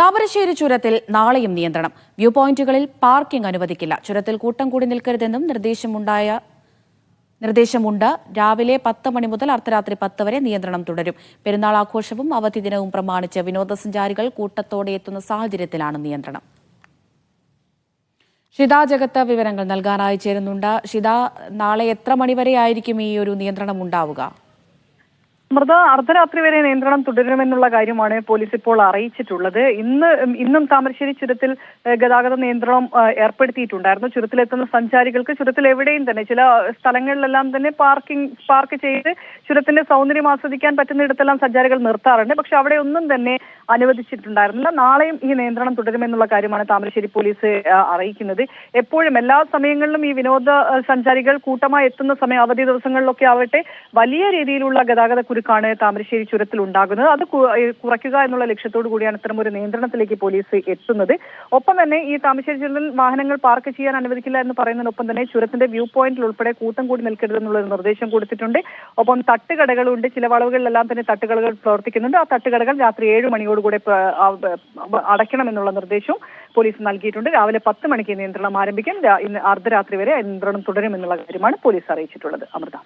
താമരശ്ശേരി ചുരത്തിൽ നാളെയും നിയന്ത്രണം. വ്യൂ പോയിന്റുകളിൽ പാർക്കിംഗ് അനുവദിക്കില്ല. ചുരത്തിൽ കൂട്ടം കൂടി നിൽക്കരുതെന്നും നിർദ്ദേശമുണ്ടായ നിർദ്ദേശമുണ്ട്. രാവിലെ പത്ത് മണി മുതൽ അർദ്ധരാത്രി പത്ത് വരെ നിയന്ത്രണം തുടരും. പെരുന്നാൾ ആഘോഷവും അവധി ദിനവും പ്രമാണിച്ച് വിനോദസഞ്ചാരികൾ കൂട്ടത്തോടെ എത്തുന്ന സാഹചര്യത്തിലാണ് നിയന്ത്രണം. ഷിത ജഗത്ത് വിവരങ്ങൾ നൽകാനായി ചേരുന്നുണ്ട്. ഷിത നാളെ എത്ര മണിവരെ ആയിരിക്കും ഈ ഒരു നിയന്ത്രണം ഉണ്ടാവുക? മൃത അർദ്ധരാത്രി വരെ നിയന്ത്രണം തുടരുമെന്നുള്ള കാര്യമാണ് പോലീസ് ഇപ്പോൾ അറിയിച്ചിട്ടുള്ളത്. ഇന്ന് ഇന്നും താമരശ്ശേരി ചുരത്തിൽ ഗതാഗത നിയന്ത്രണം ഏർപ്പെടുത്തിയിട്ടുണ്ടായിരുന്നു. ചുരത്തിലെത്തുന്ന സഞ്ചാരികൾക്ക് ചുരത്തിൽ എവിടെയും തന്നെ ചില സ്ഥലങ്ങളിലെല്ലാം തന്നെ പാർക്കിംഗ് പാർക്ക് ചെയ്ത് ചുരത്തിന്റെ സൗന്ദര്യം ആസ്വദിക്കാൻ പറ്റുന്നിടത്തെല്ലാം സഞ്ചാരികൾ നിർത്താറുണ്ട്. പക്ഷെ അവിടെ ഒന്നും തന്നെ അനുവദിച്ചിട്ടുണ്ടായിരുന്നില്ല. നാളെയും ഈ നിയന്ത്രണം തുടരുമെന്നുള്ള കാര്യമാണ് താമരശ്ശേരി പോലീസ് അറിയിക്കുന്നത്. എപ്പോഴും എല്ലാ സമയങ്ങളിലും ഈ വിനോദ സഞ്ചാരികൾ കൂട്ടമായി എത്തുന്ന സമയം അവധി ദിവസങ്ങളിലൊക്കെ ആവട്ടെ വലിയ രീതിയിലുള്ള ഗതാഗത കുരുക്കാണ് താമരശ്ശേരി ചുരത്തിൽ ഉണ്ടാകുന്നത്. അത് കുറയ്ക്കുക എന്നുള്ള ലക്ഷ്യത്തോടു കൂടിയാണ് ഇത്തരം ഒരു നിയന്ത്രണത്തിലേക്ക് പോലീസ് എത്തുന്നത്. ഒപ്പം തന്നെ ഈ താമരശ്ശേരി ചുരത്തിൽ വാഹനങ്ങൾ പാർക്ക് ചെയ്യാൻ അനുവദിക്കില്ല എന്ന് പറയുന്നതിനൊപ്പം തന്നെ ചുരത്തിന്റെ വ്യൂ പോയിന്റിൽ ഉൾപ്പെടെ കൂട്ടം കൂടി നിൽക്കരുതെന്നുള്ള നിർദ്ദേശം കൊടുത്തിട്ടുണ്ട്. ഒപ്പം തട്ടുകടകളുണ്ട്. ചില വളവുകളിലെല്ലാം തന്നെ തട്ടുകടകൾ പ്രവർത്തിക്കുന്നുണ്ട്. ആ തട്ടുകടകൾ രാത്രി ഏഴ് മണിയോടുകൂടെ അടയ്ക്കണമെന്നുള്ള നിർദ്ദേശവും പോലീസ് നൽകിയിട്ടുണ്ട്. രാവിലെ പത്ത് മണിക്ക് നിയന്ത്രണം ആരംഭിക്കും. ഇന്ന് അർദ്ധരാത്രി വരെ നിയന്ത്രണം തുടരുമെന്നുള്ള കാര്യമാണ് പോലീസ് അറിയിച്ചിട്ടുള്ളത്. അമൃത.